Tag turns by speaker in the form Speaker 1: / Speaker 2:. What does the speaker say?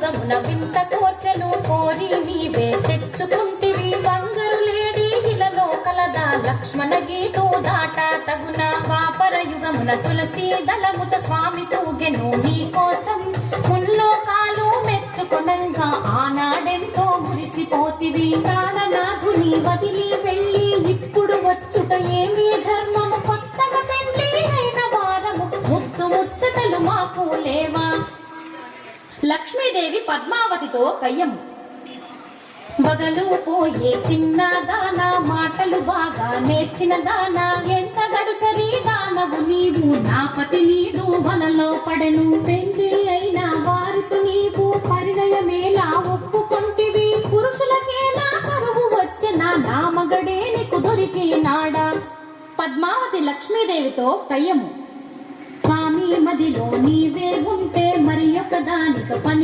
Speaker 1: యుగమున వింత కోర్కెలు కోరి నీవే తెచ్చుకుంటివి బంగారు లేడి ఇలలో కలదా లక్ష్మణ గీటు దాట తగున పాపర యుగమున తులసి దళముత స్వామి తూగెను నీ కోసం ముల్లోకాలు మెచ్చుకొనంగా ఆనాడెంతో మురిసిపోతివి. ప్రాణనాథుని వదిలి వెళ్ళి ఇప్పుడు వచ్చుట ఏమీ ధర్మము? కొత్తగా పెళ్ళి అయిన వారము ముద్దు ముచ్చటలు మాకు లేవా? లక్ష్మీదేవి పద్మావతితో కయ్యము. బగలు పోయే చిన్న దాన మాటలు బాగా నేర్చిన దాన ఎంత గడుసరి దానవు నీవు నాపతి నీదు వలలో పడెను. పెళ్ళి అయిన వారితో నీవు పరిణయమేలా ఒప్పుకొంటివి. పురుషులకేలా కరువు వచ్చిన నా మగడే నీకు దొరికినాడా పద్మావతి లక్ష్మీదేవితో కయ్యము. స్వామి మదిలో నీవే ఉంటే 你的婚礼